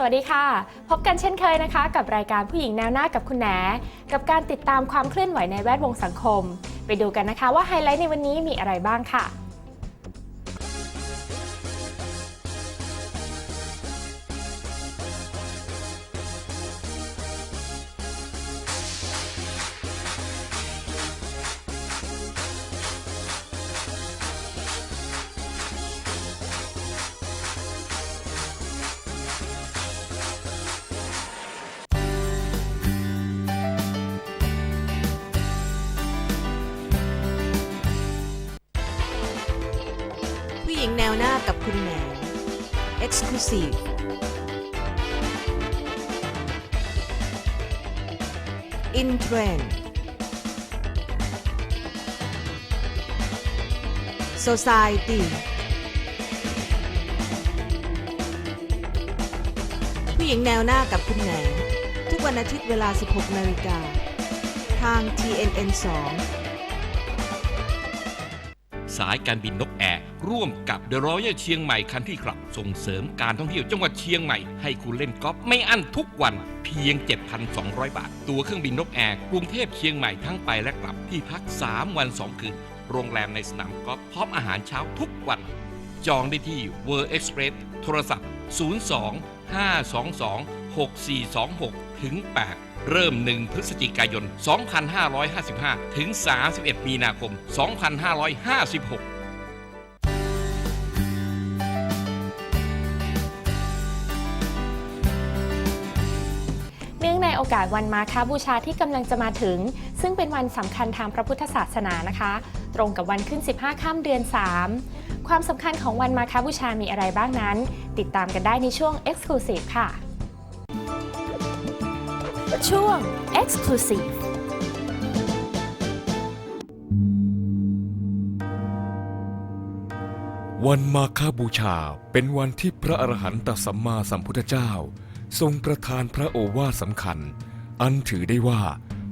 สวัสดีค่ะ พบกันเช่นเคยนะคะ กับรายการผู้หญิงแนวหน้ากับคุณแหนกับการติดตามความเคลื่อนไหวในแวดวงสังคม ไปดูกันนะคะว่าไฮไลท์ในวันนี้มีอะไรบ้างค่ะ หญิงแนวหน้ากับคุณแหน Exclusive In Trend Society ผู้หญิงแนวหน้ากับคุณแหน ทุกวันอาทิตย์เวลา 16 นาฬิกา ทาง TNN 2สายการบินนกแอ ร่วมกับ The Royal เชียงใหม่คันที่ขับ ส่งเสริมการท่องเที่ยวจังหวัดเชียงใหม่ ให้คุณเล่นกอล์ฟไม่อั้นทุกวันเพียง 7,200 บาท ตัวเครื่องบินนกแอร์กรุงเทพเชียงใหม่ทั้งไปและกลับที่พัก 3 วัน 2 คืน โรงแรมในสนามกอล์ฟพร้อมอาหารเช้าทุกวัน จองได้ที่ World Express โทรศัพท์ 02 522 6426 ถึง 8เริ่ม 1 พฤศจิกายน 2555 ถึง 31 มีนาคม 2556 โอกาสวันมาฆบูชาที่กำลังจะมาถึง ซึ่งเป็นวันสำคัญทางพระพุทธศาสนานะคะ ตรงกับวันขึ้น 15ค่ำเดือน 3 ความสำคัญของวันมาฆบูชามีอะไรบ้างนั้น ติดตามกันได้ในช่วง Exclusive ค่ะ ช่วง Exclusive วันมาฆบูชาเป็นวันที่พระอรหันตสัมมาสัมพุทธเจ้า ทรงประทานพระโอวาทสำคัญ อันถือได้ว่า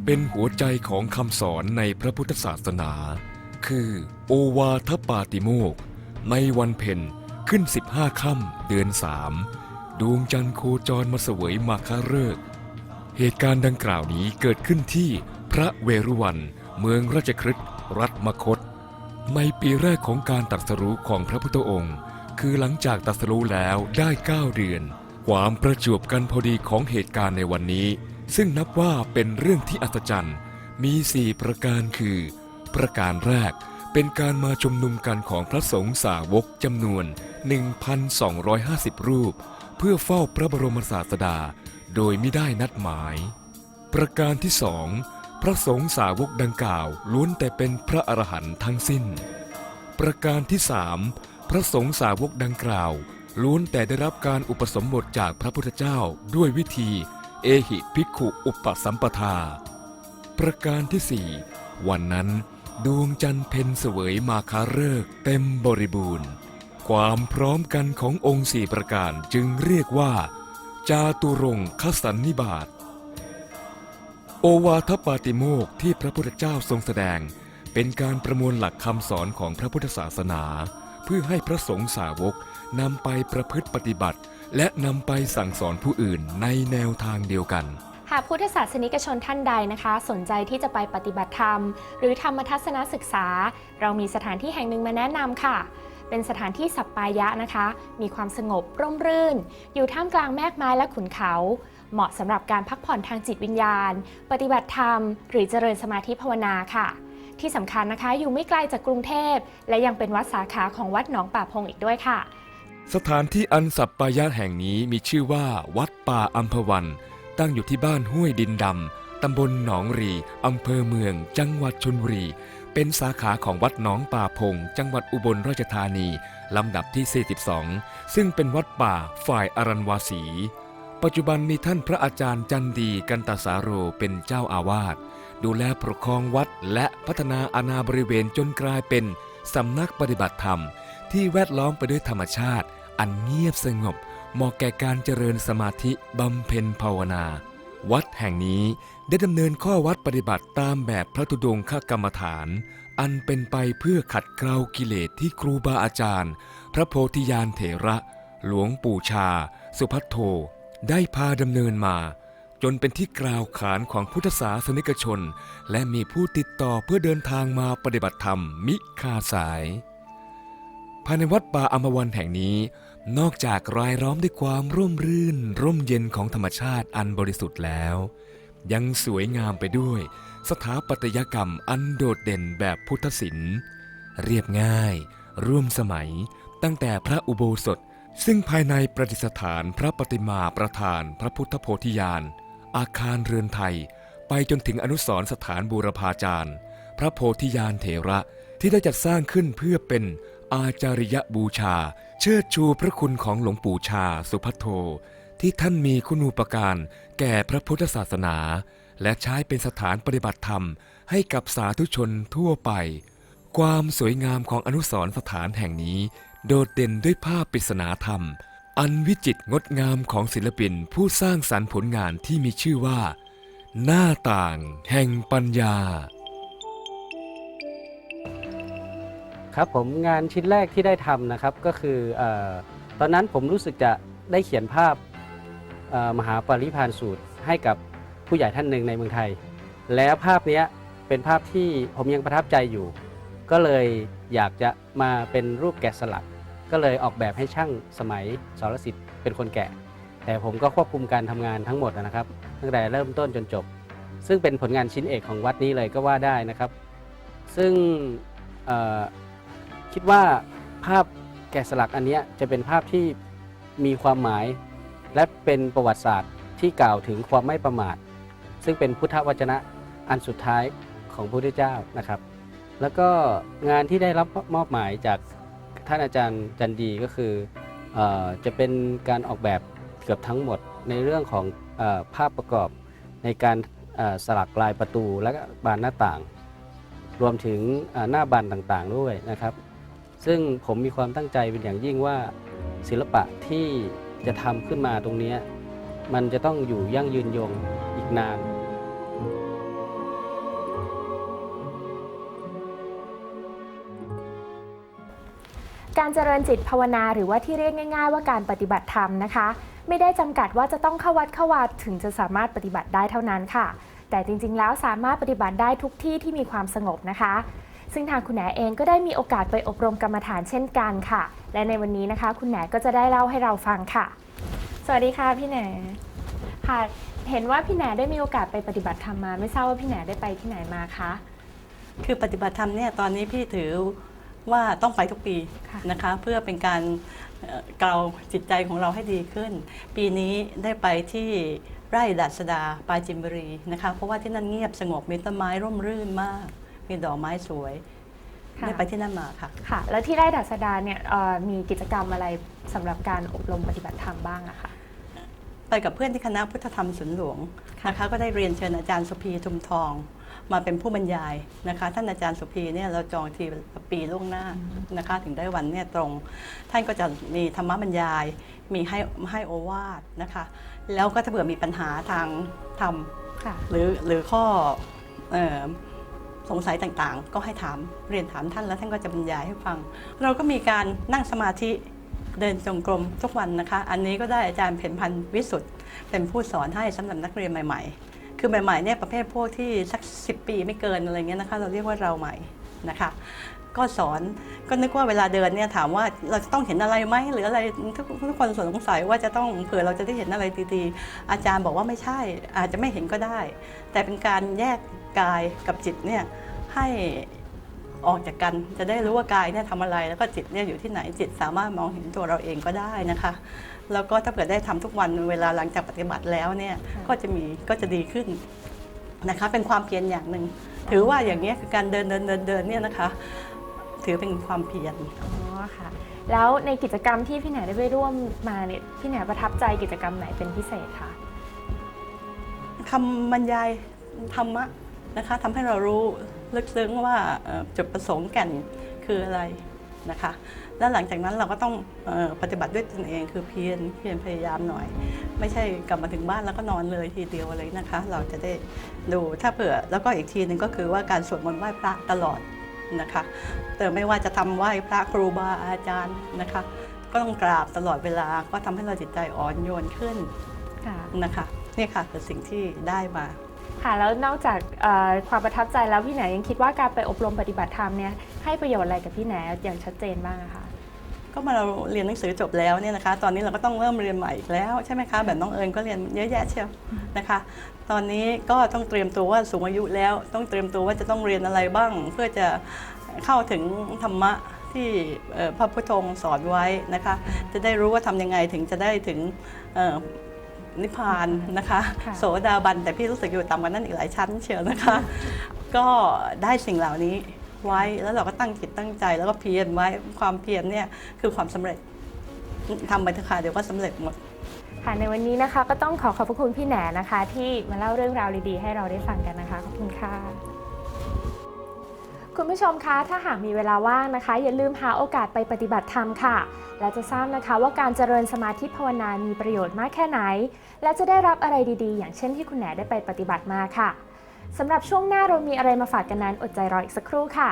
เป็นหัวใจของคำสอนในพระพุทธศาสนา คือโอวาทปาติโมก ในวันเพ็ญขึ้น 15ค่ำเดือนสามดวงจันทร์โคจรมาเสวยมาคาฤกษ์เหตุการณ์ดังกล่าวนี้เกิดขึ้นที่พระเวรุวันเมืองราชคฤห์รัฐมคต ในปีแรกของการตรัสรู้ของพระพุทธองค์ คือหลังจากตรัสรู้แล้วได้ 9 เดือน ความประจวบกันพอดีของเหตุการณ์ในวันนี้ ซึ่งนับว่าเป็นเรื่องที่อัศจรรย์ มี4ประการคือ ประการแรกเป็นการมาชุมนุมกันของพระสงฆ์สาวกจำนวน 1,250 รูป เพื่อเฝ้าพระบรมศาสดา โดยไม่ได้นัดหมาย ประการที่สองพระสงฆ์สาวกดังกล่าวล้วนแต่เป็นพระอรหันต์ทั้งสิ้น ประการที่สามพระสงฆ์สาวกดังกล่าว ล้วนแต่ได้รับการอุปสมบทจากพระพุทธเจ้าด้วยวิธี เอหิภิกขุอุปสัมปทา ประการที่สี่วันนั้น ดวงจันทร์เพ็ญเสวยมาคาเริกเต็มบริบูรณ์ ความพร้อมกันขององค์สี่ประการจึงเรียกว่า จาตุรงคสันนิบาตโอวาทปาติโมกที่พระพุทธเจ้าทรงแสดง เป็นการประมวลหลักคำสอนของพระพุทธศาสนา เพื่อให้พระสงฆ์สาวก นำไปประพฤติปฏิบัติ และนำไปสั่งสอนผู้อื่นในแนวทางเดียวกัน หากพุทธศาสนิกชนท่านใดนะคะ สนใจที่จะไปปฏิบัติธรรม หรือธรรมทัศนศึกษา เรามีสถานที่แห่งหนึ่งมาแนะนำค่ะ เป็นสถานที่สัปปายะนะคะ มีความสงบร่มรื่น อยู่ท่ามกลางแมกไม้และขุนเขาเหมาะสำหรับการพักผ่อนทางจิตวิญญาณ ปฏิบัติธรรม หรือเจริญสมาธิภาวนาค่ะ ที่สำคัญนะคะ อยู่ไม่ไกลจากกรุงเทพ และยังเป็นวัดสาขาของวัดหนองป่าพงอีกด้วยค่ะ สถานที่อันสัปปายะแห่งนี้มีชื่อว่าวัดป่าอัมพวัน ตั้งอยู่ที่บ้านห้วยดินดำ ตำบลหนองรีอำเภอเมือง จังหวัดชนบุรี เป็นสาขาของวัดหนองป่าพง จังหวัดอุบลราชธานี ลำดับที่ 42 ซึ่งเป็นวัดป่าฝ่ายอรันวาสี ปัจจุบันมีท่านพระอาจารย์จันดีกันตาสาโรเป็นเจ้าอาวาส ดูแลปกครองวัดและพัฒนาอาณาบริเวณจนกลายเป็นสำนักปฏิบัติธรรม ที่แวดล้อมไปด้วยธรรมชาติ อันเงียบสงบเหมาะแก่การเจริญสมาธิบำเพ็ญภาวนา วัดแห่งนี้ได้ดำเนินข้อวัดปฏิบัติตามแบบพระธุดงคกรรมฐาน อันเป็นไปเพื่อขัดเกลากิเลสที่ครูบาอาจารย์ พระโพธิญาณเถระ หลวงปู่ชา สุพัทโท ได้พาดำเนินมา จนเป็นที่กล่าวขานของพุทธศาสนิกชน และมีผู้ติดต่อเพื่อเดินทางมาปฏิบัติธรรมมิขาสาย ภายในวัดป่าอมวันแห่งนี้ นอกจากรายล้อมด้วยความร่มรื่น ร่มเย็นของธรรมชาติอันบริสุทธิ์แล้ว ยังสวยงามไปด้วย สถาปัตยกรรมอันโดดเด่นแบบพุทธศิลป์เรียบง่าย ร่วมสมัย ตั้งแต่พระอุโบสถ ซึ่งภายในประดิษฐานพระปฏิมาประธานพระพุทธโพธิญาณ อาคารเรือนไทย ไปจนถึงอนุสรณ์สถานบูรพาจารย์ พระโพธิญาณเถระที่ได้จัดสร้างขึ้นเพื่อเป็น อาจาริยบูชา เชิดชูพระคุณของหลวงปู่ชาสุพัทโท ที่ท่านมีคุณูปการแก่พระพุทธศาสนา และใช้เป็นสถานปฏิบัติธรรม ให้กับสาธุชนทั่วไป ความสวยงามของอนุสรณ์สถานแห่งนี้ โดดเด่นด้วยภาพปริศนาธรรม อันวิจิตรงดงามของศิลปินผู้สร้างสรรค์ผลงานที่มีชื่อว่า หน้าต่างแห่งปัญญา ครับผมงานชิ้นแรกที่ได้ทำนะครับก็คือเออตอนนั้นผมรู้สึกจะได้เขียนภาพเอ่อมหาปริพานสูตรให้กับผู้ใหญ่ท่านหนึ่งในเมืองไทย แล้วภาพเนี้ยเป็นภาพที่ผมยังประทับใจอยู่ ก็เลยอยากจะมาเป็นรูปแกะสลัก ก็เลยออกแบบให้ช่างสมัยสรสิทธิ์เป็นคนแกะ แต่ผมก็ควบคุมการทำงานทั้งหมดนะครับ ตั้งแต่เริ่มต้นจนจบ ซึ่งเป็นผลงานชิ้นเอกของวัดนี้เลยก็ว่าได้นะครับ ซึ่งเอ่อ คิดว่าภาพแกะสลักอันเนี้ยจะเป็นภาพที่มีความหมาย และเป็นประวัติศาสตร์ที่กล่าวถึงความไม่ประมาท ซึ่งเป็นพุทธวจนะอันสุดท้ายของพระพุทธเจ้านะครับ แล้วก็งานที่ได้รับมอบหมายจากท่านอาจารย์จันดีก็คืออจะเป็นการออกแบบเกือบทั้งหมดในเรื่องของอภาพประกอบในการสลักลายประตูและบานหน้าต่าง รวมถึงหน้าบานต่างๆด้วยนะครับ ซึ่งผมมีความตั้งใจเป็นอย่างยิ่งว่าศิลปะที่จะทำขึ้นมาตรงนี้ มันจะต้องอยู่ยั่งยืนยงอีกนานการเจริญจิตภาวนาหรือว่าที่เรียกง่ายๆ ว่าการปฏิบัติธรรมนะคะ ไม่ได้จำกัดว่าจะต้องเข้าวัดเข้าวัดถึงจะสามารถปฏิบัติได้เท่านั้นค่ะ แต่จริงๆแล้วสามารถปฏิบัติได้ทุกที่ที่มีความสงบนะคะ ซึ่งทางคุณแหนเองก็ได้มีโอกาสไปอบรมกรรมฐานเช่นกันค่ะ และในวันนี้นะคะ คุณแหนก็จะได้เล่าให้เราฟังค่ะ สวัสดีค่ะพี่แหนค่ะ เห็นว่าพี่แหนได้มีโอกาสไปปฏิบัติธรรมมา ไม่ทราบว่าพี่แหนได้ไปที่ไหนมาคะ คือปฏิบัติธรรมเนี่ยตอนนี้พี่ถือว่าต้องไปทุกปีค่ะนะคะ เพื่อเป็นการเอ่อเกลาจิตใจของเราให้ดีขึ้น ปีนี้ได้ไปที่ไร่ดัชดาปราจินบุรีนะคะ เพราะว่าที่นั่นเงียบสงบมีต้นไม้ร่มรื่นมาก มีดอกไม้สวยค่ะ ได้ไปที่นั่นมาค่ะ ค่ะ แล้วที่ไร่ดัชดาเนี่ยเอ่อมีกิจกรรมอะไรสำหรับการอบรมปฏิบัติธรรมบ้างอะคะไปกับเพื่อนที่คณะพุทธธรรมศูนย์หลวงนะคะก็ได้เรียนเชิญอาจารย์สุพีทุมทอง มาเป็นผู้บรรยายนะคะ ท่านอาจารย์สุพีเนี่ยเราจองทีปีล่วงหน้านะคะ ถึงได้วันเนี่ยตรง ท่านก็จะมีธรรมบรรยาย มีให้ให้โอวาทนะคะ แล้วก็ถ้าเผื่อมีปัญหาทางธรรม ค่ะ หรือหรือข้อเออ สงสัยต่างๆ ก็ให้ถามเรียนถามท่านแล้วท่านก็จะบรรยายให้ฟัง เราก็มีการนั่งสมาธิเดินจงกรมทุกวันนะคะ อันนี้ก็ได้อาจารย์เพ็ญพันธ์วิสุทธ์เป็นผู้สอนให้สำหรับนักเรียนใหม่ ๆ คือใหม่ๆเนี่ยประเภทพวกที่สักสิปีไม่เกินอะไรเงี้ยนะคะ เราเรียกว่าเราใหม่นะคะ ก็สอน ก็นึกว่าเวลาเดินเนี่ยถามว่าเราจะต้องเห็นอะไรไหมหรืออะไรทุกทุกคนสงสัยว่าจะต้องเผื่อเราจะได้เห็นอะไรดีๆ อาจารย์บอกว่าไม่ใช่ อาจจะไม่เห็นก็ได้ แต่เป็นการแยกกายกับจิตเนี่ยให้ออกจากกันจะได้รู้ว่ากายเนี่ยทำอะไรแล้วก็จิตเนี่ยอยู่ที่ไหนจิตสามารถมองเห็นตัวเราเองก็ได้นะคะแล้วก็ถ้าเกิดได้ทำทุกวันเวลาหลังจากปฏิบัติแล้วเนี่ยค่ะก็จะมีก็จะดีขึ้นนะคะ เป็นความเพียรอย่างหนึ่งถือว่าอย่างนี้ยคือการเดินเดินเดินเดินเนี่ยนะคะ ถือเป็นความเพียรอ๋อค่ะ แล้วในกิจกรรมที่พี่แหนได้ไปร่วมมาเนี่ยพี่แหนประทับใจกิจกรรมไหนเป็นพิเศษคะคำบรรยายธรรมะนะคะทำให้เรารู้ลึกซึ้งว่าเอ่อจุดประสงค์แก่นคืออะไรนะคะ แล้วหลังจากนั้นเราก็ต้องเออปฏิบัติด้วยตนเองคือเพียรเพียรพยายามหน่อย ไม่ใช่กลับมาถึงบ้านแล้วก็นอนเลยทีเดียวอะไรนะคะ เราจะได้ดูถ้าเผื่อแล้วก็อีกทีหนึ่งก็คือว่าการสวดมนต์ไหว้พระตลอด นะคะแต่ไม่ว่าจะทำไหว้พระครูบาอาจารย์นะคะ ก็ต้องกราบตลอดเวลาก็ทำให้เราจิตใจอ่อนโยนขึ้นค่ะนะคะเนี่ยค่ะคือสิ่งที่ได้มาค่ะแล้วนอกจากเอ่อความประทับใจแล้วพี่แหนยังคิดว่าการไปอบรมปฏิบัติธรรมเนี่ยให้ประโยชน์อะไรกับพี่แหนอย่างชัดเจนบ้างอะคะ ก็มาเราเรียนหนังสือจบแล้วเนี่ยนะคะ ตอนนี้เราก็ต้องเริ่มเรียนใหม่อีกแล้วใช่ไหมคะแบบน้องเอิญก็เรียนเยอะแยะเชียวนะคะ ตอนนี้ก็ต้องเตรียมตัวว่าสูงอายุแล้ว ต้องเตรียมตัวว่าจะต้องเรียนอะไรบ้าง เพื่อจะเข้าถึงธรรมะที่เอ่อพระพุทธองค์สอนไว้นะคะ จะได้รู้ว่าทำยังไงถึงจะได้ถึงเอ่อนิพพานนะคะค่ะโสดาบันแต่พี่รู้สึกอยู่ต่ำกว่านั้นอีกหลายชั้นเชียวนะคะ ก็ได้สิ่งเหล่านี้ ไว้ แล้วเราก็ตั้งจิตตั้งใจ แล้วก็เพียรไว้ความเพียรเนี่ยคือความสำเร็จทำไปเถอะค่ะเดี๋ยวก็สำเร็จหมดค่ะในวันนี้นะคะก็ต้องขอขอบพระคุณพี่แหนนะคะ ที่มาเล่าเรื่องราวดีๆ ให้เราได้ฟังกันนะคะขอบคุณค่ะคุณผู้ชมคะถ้าหากมีเวลาว่างนะคะ อย่าลืมหาโอกาสไปปฏิบัติธรรมค่ะ และจะทราบนะคะว่าการเจริญสมาธิภาวนามีประโยชน์มากแค่ไหน และจะได้รับอะไรดีๆ อย่างเช่นที่คุณแหนได้ไปปฏิบัติมาค่ะ สำหรับช่วงหน้าเรามีอะไรมาฝากกันนั้นอดใจรออีกสักครู่ค่ะ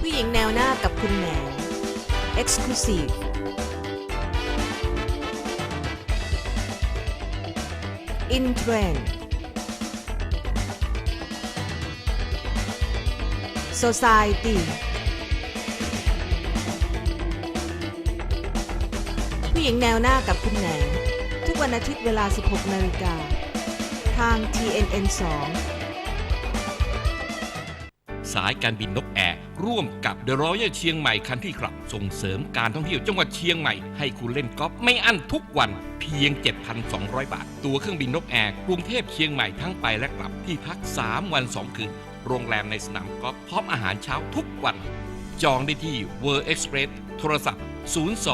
ผู้หญิงแนวหน้ากับคุณแหน Exclusive In Trend Society ผู้หญิงแนวหน้ากับคุณแหนทุกวันอาทิตย์เวลา 16 นาฬิกา ทาง TNN 2 สายการบินนกแอร์ร่วมกับ The Royal เชียงใหม่คันที่ครับ ส่งเสริมการท่องเที่ยวจังหวัดเชียงใหม่ ให้คุณเล่นกอล์ฟไม่อั้นทุกวันเพียง 7,200 บาท ตัวเครื่องบินนกแอร์กรุงเทพเชียงใหม่ทั้งไปและกลับที่พัก 3 วัน 2 คืน โรงแรมในสนามกอล์ฟพร้อมอาหารเช้าทุกวัน จองได้ที่ World Express โทรศัพท์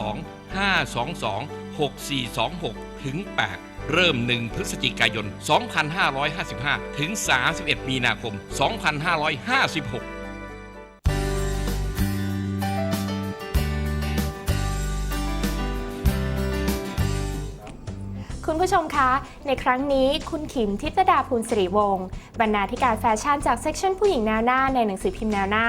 02 522 6426 ถึง 8 เริ่ม 1 พฤศจิกายน 2555 ถึง 31 มีนาคม 2556คุณผู้ชมคะ ในครั้งนี้คุณขิมทิตดาภูลสิริวงศ์บรรณาธิการแฟชั่นจากเซ็กชันผู้หญิงแนวหน้าในหนังสือพิมพ์แนวหน้า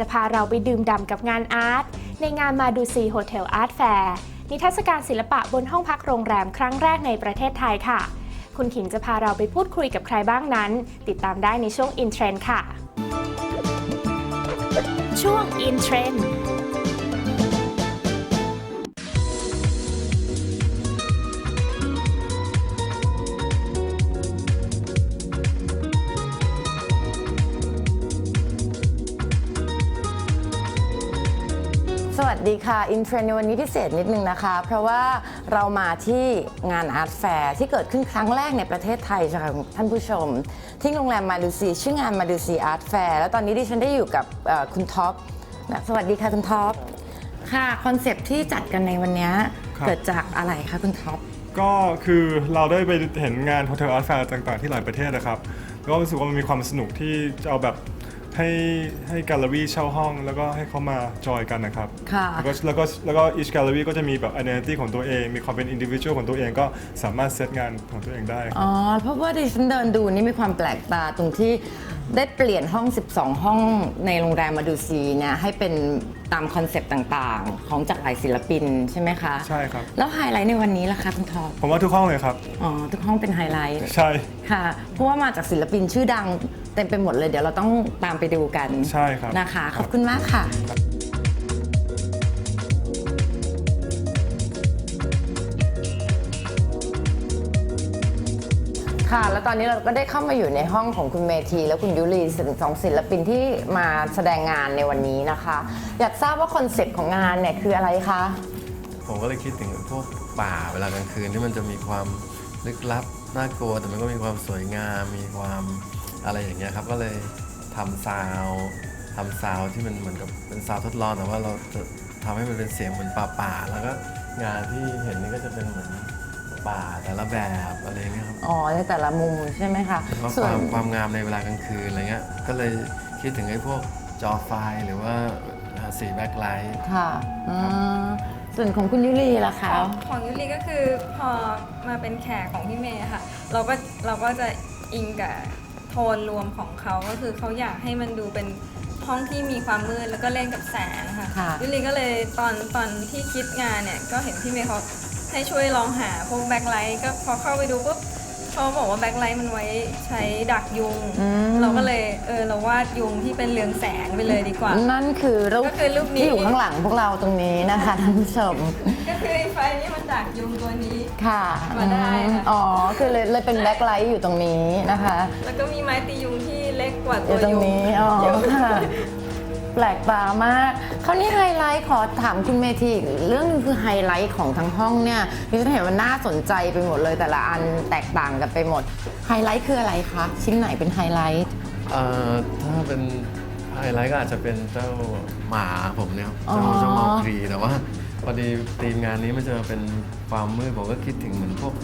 จะพาเราไปดื่มด่ำกับงานอาร์ตในงานมาดูซีโฮเทลอาร์ตแฟร์นิทรรศการศิลปะบนห้องพักโรงแรมครั้งแรกในประเทศไทยค่ะ คุณขิงจะพาเราไปพูดคุยกับใครบ้างนั้น ติดตามได้ในช่วง In Trend ค่ะ ช่วง In Trend ดีค่ะ อินเทรนในวันนี้พิเศษนิดนึงนะคะ เพราะว่าเรามาที่งานอาร์ตแฟร์ที่เกิดขึ้นครั้งแรกในประเทศไทยค่ะท่านผู้ชม ที่โรงแรมมาดูซีชื่องานมาดูซีอาร์ตแฟร์แล้วตอนนี้ดิฉันได้อยู่กับเอ่อคุณท็อปนะสวัสดีค่ะคุณท็อปค่ะคอนเซปต์ที่จัดกันในวันนี้ครับเกิดจากอะไรคะคุณท็อปก็คือเราได้ไปเห็นงาน Hotel Art Fair ต่างๆ ที่หลายประเทศนะครับแล้วก็รู้สึกว่ามันมีความสนุกที่จะเอาแบบ ให้ให้แกลเลอรี่เช่าห้อง แล้วก็ให้เขามาจอยกันนะครับ ค่ะ แล้วก็แล้วก็แล้วก็ each gallery ก็จะมีแบบ identity ของตัวเอง มีความเป็น individual ของตัวเองก็สามารถเซตงานของตัวเองได้อ๋อ เพราะว่าดิฉันเดินดูนี่มีความแปลกตาตรงที่ได้เปลี่ยนห้อง 12 ห้องในโรงแรมมาดูซีเนี่ยให้เป็นตามคอนเซปต์ต่างๆ ของจากหลายศิลปินใช่ไหมคะใช่ครับ แล้วไฮไลท์ในวันนี้ล่ะคะคุณท็อปผมว่าทุกห้องเลยครับ อ๋อทุกห้องเป็นไฮไลท์ ใช่ ค่ะ เพราะว่ามาจากศิลปินชื่อดัง เต็มไปหมดเลยเดี๋ยวเราต้องตามไปดูกันใช่ครับนะคะคขรับอบคุณมากค่ะ ค่ะ แล้วตอนนี้เราก็ได้เข้ามาอยู่ในห้องของคุณเมธี และคุณยุรีสองศิลปินที่มาแสดงงานในวันนี้นะคะ อยากทราบว่าคอนเซ็ปต์ของงานเนี่ยคืออะไรคะ ผมก็เลยคิดถึงพวกป่าเวลากลางคืนที่มันจะมีความลึกลับน่ากลัวแต่มันก็มีความสวยงามมีความ อะไรอย่างเงี้ยครับก็เลยทำซาวด์ทำซาวด์ที่มันเหมือนกับเป็นซาวด์ทดลองแต่ว่าเราจะทำให้มันเป็นเสียงเหมือนป่าป่าๆแล้วก็งานที่เห็นนี่ก็จะเป็นเหมือนป่าแต่ละแบบอะไรอย่างเงี้ยครับอ๋อในแต่ละมุมใช่ไหมคะแล้วส่คววานมความงามในเวลากลางคืนอะไรเงี้ยก็เลยคิดถึงไอ้พวกจอไฟหรือว่าสีแบ็คไลท์ค่ะอืมส่วนของคุณยุรีล่ะคะของยุรีก็คือพอมาเป็นแขกของพี่เมย์ค่ะ เราก็เราก็จะอิงกับ โทนรวมของเขาก็คือเขาอยากให้มันดูเป็นห้องที่มีความมืดแล้วก็เล่นกับแสงค่ะค่ะวิลลีก็เลยตอนตอนที่คิดงานเนี่ยก็เห็นพี่เมย์เขาให้ช่วยลองหาพวกแบ็คไลท์ก็พอเข้าไปดูปุ๊บ เขาบอกว่าแบ็คไลท์มันไว้ใช้ดักยุง อืม เราก็เลยเออเราวาดยุงที่เป็นเรืองแสงไปเลยดีกว่า นั่นคือรูปก็คือรูปนี้ ที่อยู่ข้างหลังพวกเราตรงนี้นะคะท่านผู้ชมก็คือไอ้ไฟนี่มันดักยุงตัวนี้ ค่ะมาได้ค่ะอ๋อคือเลยเลยเป็นแบ็คไลท์อยู่ตรงนี้นะคะแล้วก็มีไม้ตียุงที่เล็กกว่าอตัวยู่ตรงยุงนี้อ๋อเยอะ ค่ะแป ลกตามากคราวนี้ไฮไลท์ขอถามคุณเมธีอีกเรื่องหนึงคือไฮไลท์ของทั้งห้องเนี่ยดิฉันเห็นว่าน่าสนใจไปหมดเลยแต่ละอันแตกต่างกันไปหมดไฮไลท์คืออะไรคะชิ้นไหนเป็นไฮไลท์ เอ่อถ้าเป็นไฮไลท์ก็อาจจะเป็นเจ้าหมาผมเนี่ยครับอ๋อ เจ้าเจ้าเมาครีแต่ว่าพอดีทีมงานนี้มันจะเป็นความมืดผมก็คิดถึงเหมือนพวก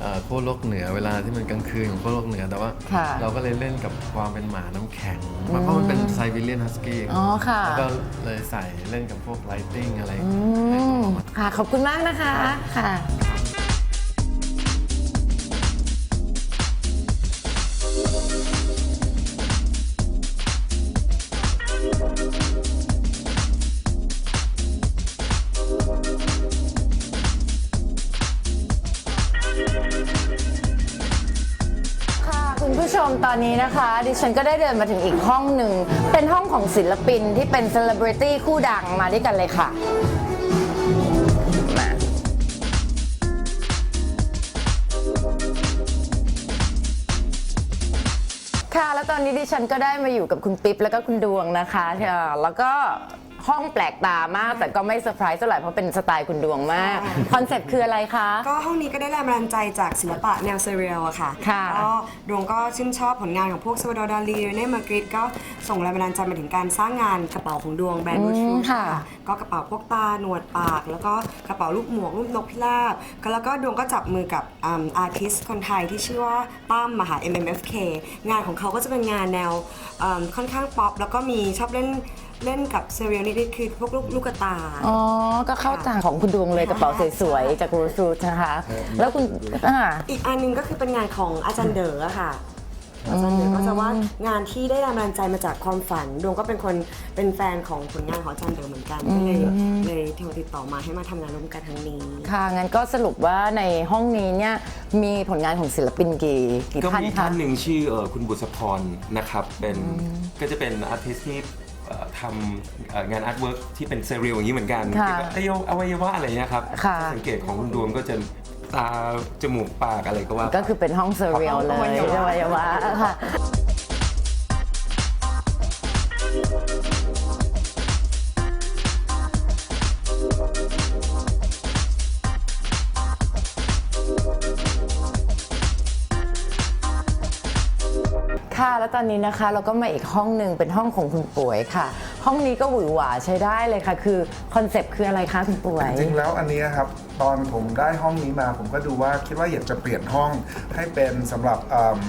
เอ่อขั้วโลกเหนือเวลาที่มันกลางคืนของขั้วโลกเหนือแต่ว่า ค่ะเราก็เลยเล่นกับความเป็นหมาน้ำแข็งเพราะมันเป็นไซบีเรียนฮัสกี้อ๋อค่ะ แล้วก็เลยใส่เล่นกับพวกไลติ้งอะไร อืให้ตัวมออกมาค่ะ ขอบคุณมากนะคะ ค่ะค่ะ ตอนนี้นะคะ ดิฉันก็ได้เดินมาถึงอีกห้องหนึ่ง เป็นห้องของศิลปินที่เป็นเซเลบริตี้คู่ดังมาด้วยกันเลยค่ะค่ะ แล้วตอนนี้ดิฉันก็ได้มาอยู่กับคุณปิ๊บแล้วก็คุณดวงนะคะแล้วก็ ห้องแปลกตามาก แต่ก็ไม่เซอร์ไพรส์เท่าไหร่เพราะเป็นสไตล์คุณดวงมากคอนเซ็ปต์คืออะไรคะ ก็ห้องนี้ก็ได้แรงบันดาลใจจากศิลปะแนวเซเรียลอะค่ะค่ะก็ดวงก็ชื่นชอบผลงานของพวกซาวดอร์ดาลีเน่มากริดก็ส่งแรงบันดาลใจมาถึงการสร้างงานกระเป๋าของดวงแบรนด์อืบูมชูค่ะ ก็กระเป๋าพวกตาหนวดปาก แล้วก็กระเป๋าลูกหมวกรูปนกพิราบก็แล้วก็ดวงก็จับมือกับอาร์ติสคนไทยที่ชื่อว่าตั้มมหา MMFK งานของเขาก็จะเป็นงานแนวอืมค่อนข้างป๊อปแล้วก็มีชอบเล่น เล่นกับเซเรียลนิดๆคือพวกลูกลูกกระตาอ๋อ ก็เข้าทางของคุณดวงเลยกระเป๋าสวยๆ จากรูสูทนะคะ แล้วคุณอ่า อีกอันหนึงก็คือเป็นงานของอาจารย์เด๋ออะค่ะ อาจารย์เด๋อก็จะว่างานที่ได้แรงบันดาลใจมาจากความฝัน ดวงก็เป็นคนเป็นแฟนของผลงานของอาจารย์เด๋อเหมือนกันก็เลยเลยโทรติดต่อมาให้มาทำงานร่วมกันครั้งนี้ ค่ะ งั้นก็สรุปว่าในห้องนี้เนี่ยมีผลงานของศิลปินกี่กี่ก็ท่านมีคะ ท่านหนึ่งชื่อเอ่อคุณบุษพรนะครับเป็นก็จะเป็นอาร์ติสที่ เอ่อทำเอ่องานอาร์ตเวิร์กที่เป็นเซเรียลอย่างนี้เหมือนกันค่ะเกี่ยวกับอวัยวะอวัยวะอะไรเงี้ยครับค่ะสังเกตของคุณดวงก็จะตาจมูกปากอะไรก็ว่าไป ก็คือเป็นห้องเซอร์เรียลเลยอวัยวะอวัยวะค่ะ ตอนนี้นะคะ เราก็มาอีกห้องหนึ่งเป็นห้องของคุณป่วยค่ะ ห้องนี้ก็หวือหวาใช้ได้เลยค่ะ คือคอนเซปต์คืออะไรคะคุณป่วย จริงๆแล้วอันนี้ครับตอนผมได้ห้องนี้มา ผมก็ดูว่าคิดว่าอยากจะเปลี่ยนห้องให้เป็นสำหรับอืม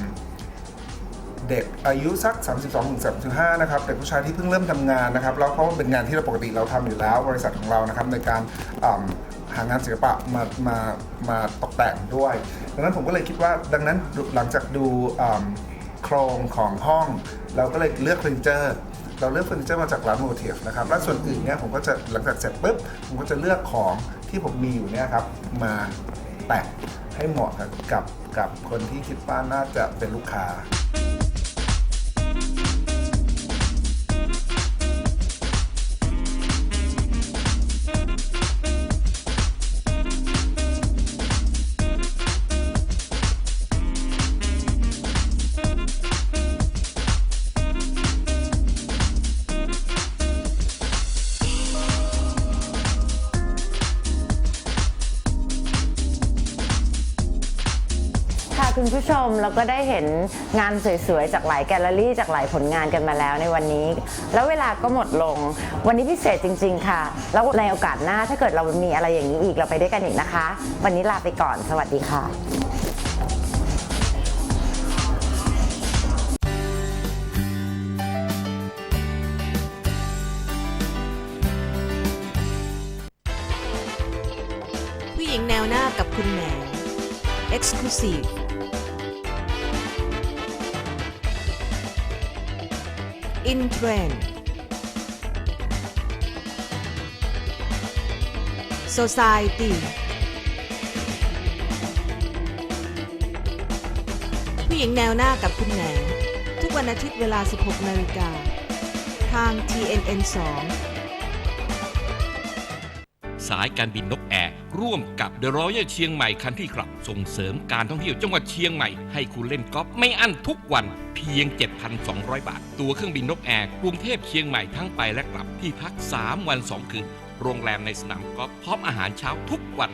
เด็กอายุสัก 32ถึง35 นะครับเด็กผู้ชายที่เพิ่งเริ่มทำงานนะครับแล้วเพราะว่าเป็นงานที่เราปกติเราทำอยู่แล้ว บริษัทของเรานะครับในการอืมหางานศิลปะมามามาตกแต่งด้วย ดังนั้นผมก็เลยคิดว่าดังนั้นหลังจากดูอืม โครงของห้อง เราก็เลยเลือกเฟอร์นิเจอร์เราเลือกเฟอร์นิเจอร์มาจากร้านโมเทฟนะครับและส่วนอื่นเนี่ยผมก็จะหลังจากเสร็จปุ๊บผมก็จะเลือกของที่ผมมีอยู่เนี่ยครับมาแต่งให้เหมาะกับกับคนที่คิดว่าน่าจะเป็นลูกค้า คุณผู้ชมเราก็ได้เห็นงานสวยๆ จากหลายแกลเลอรี่จากหลายผลงานกันมาแล้วในวันนี้ แล้วเวลาก็หมดลง วันนี้พิเศษจริง ๆ ค่ะ แล้วในโอกาสหน้าถ้าเกิดเรามีอะไรอย่างนี้อีกเราไปด้วยกันอีกนะคะ วันนี้ลาไปก่อนสวัสดีค่ะผู้หญิงแนวหน้ากับคุณแหน อินเทรน Society ผู้หญิงแนวหน้ากับคุณแหนงทุกวันอาทิตย์เวลา 16 นาฬิกา ทาง TNN 2 สายการบินนกแอร์ร่วมกับ The Royal เชียงใหม่คันที่กลับ ส่งเสริมการท่องเที่ยวจังหวัดเชียงใหม่ ให้คุณเล่นกอล์ฟไม่อั้นทุกวัน พียง 7,200 บาท ตัวเครื่องบินนกแอร์กรุงเทพเชียงใหม่ทั้งไปและกลับที่พัก 3 วัน 2 คืน โรงแรมในสนามกอล์ฟพร้อมอาหารเช้าทุกวัน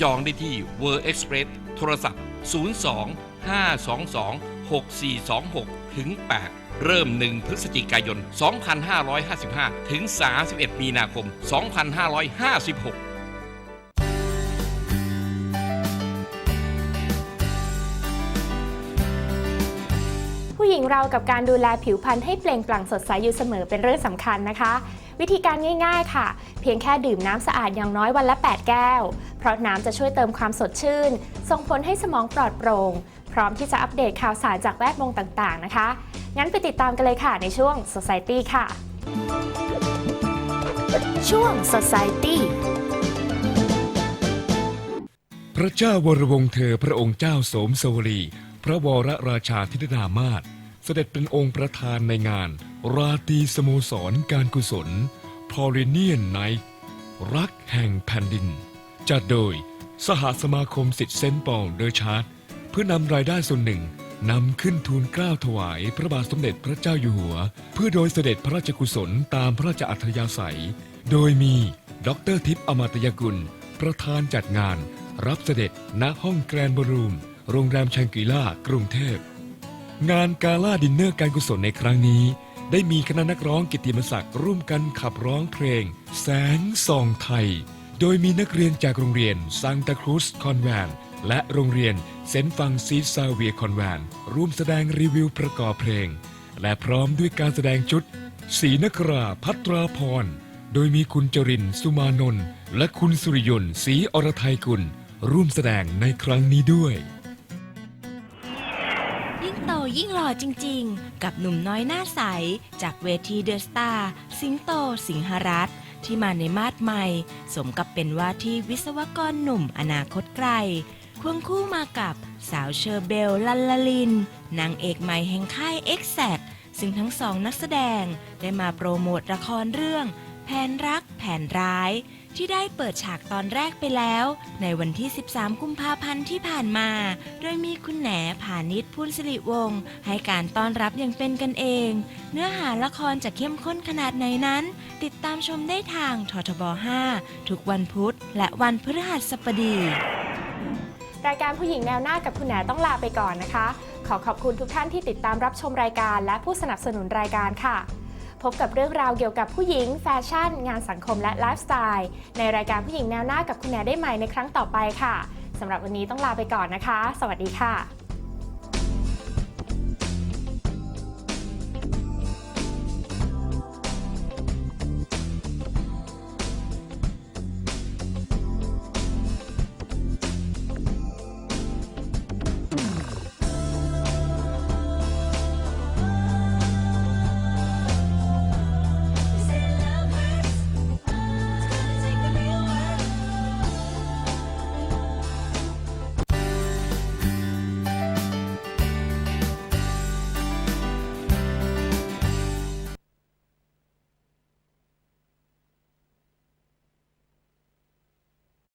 จองได้ที่ World Express โทรศัพท์ 02 522 6426 ถึง 8เริ่ม 1 พฤศจิกายน 2555 ถึง 31 มีนาคม 2556 ผู้หญิงเรากับการดูแลผิวพรรณให้เปล่งปลั่งสดใสอยู่เสมอเป็นเรื่องสำคัญนะคะ วิธีการง่าย ๆ ค่ะ เพียงแค่ดื่มน้ำสะอาดอย่างน้อยวันละ 8 แก้ว เพราะน้ำจะช่วยเติมความสดชื่น ส่งผลให้สมองปลอดโปร่ง พร้อมที่จะอัปเดตข่าวสารจากแวดวงต่างๆนะคะ งั้นไปติดตามกันเลยค่ะในช่วง Society ค่ะ ช่วง Society พระเจ้าวรวงศ์เธอพระองค์เจ้าโสมสวรี พระวรราชาธิดามาศ เสด็จเป็นองค์ประธานในงาน ราตรีสโมสรการกุศลพอลิเนียนไนท์รักแห่งแผ่นดิน จัดโดยสหสมาคมสิทธิเซนปอลเดอชาร์ดเพื่อนำรายได้ส่วนหนึ่งนำขึ้นทูลเกล้าถวายพระบาทสมเด็จพระเจ้าอยู่หัว เพื่อโดยเสด็จพระราชกุศลตามพระราชอัธยาศัย โดยมีดรทิพย์อมาตยกุล ประธานจัดงาน รับเสด็จณห้องแกรนบรูม โรงแรมชังกีล่ากรุงเทพ งานกาล่าดินเนอร์การกุศลในครั้งนี้ ได้มีคณะนักร้องกิตติมศักดิ์ร่วมกันขับร้องเพลง แสงส่องไทย โดยมีนักเรียนจากโรงเรียนซังตาครูสคอนแวนและโรงเรียนเซนฟังซีซาเวียคอนแวนร่วมแสดงรีวิวประกอบเพลง และพร้อมด้วยการแสดงชุดศรีนคราพัตราพร โดยมีคุณจรินทร์สุมานนท์และคุณสุริยนต์ศรีอรไทยกุลร่วมแสดงในครั้งนี้ด้วย โตยิ่งหล่อจริงๆ กับหนุ่มน้อยหน้าใส จากเวทีเดอะสตาร์สิงโตสิงหรัตน์ที่มาในมาดใหม่ สมกับเป็นว่าที่วิศวกรหนุ่มอนาคตไกล ควงคู่มากับสาวเชอร์เบลลันลาลิน นางเอกใหม่แห่งค่าย e x a c t ซึ่งทั้งสองนักแสดงได้มาโปรโมทละครเรื่อง แผนรักแผนร้าย ที่ได้เปิดฉากตอนแรกไปแล้ว ในวันที่ 13 กุมภาพันธ์ที่ผ่านมา โดยมีคุณแหนผานิชพูนสิริวงศ์ให้การต้อนรับอย่างเป็นกันเอง เนื้อหาละครจะเข้มข้นขนาดไหนนั้น ติดตามชมได้ทางททบ 5 ทุกวันพุธ และวันพฤหัสบดี รายการผู้หญิงแนวหน้ากับคุณแหนต้องลาไปก่อนนะคะ ขอขอบคุณทุกท่านที่ติดตามรับชมรายการและผู้สนับสนุนรายการค่ะ พบกับเรื่องราวเกี่ยวกับผู้หญิง แฟชั่น งานสังคมและไลฟ์สไตล์ ในรายการผู้หญิงแนวหน้ากับคุณแอนได้ใหม่ในครั้งต่อไปค่ะสำหรับวันนี้ต้องลาไปก่อนนะคะ สวัสดีค่ะ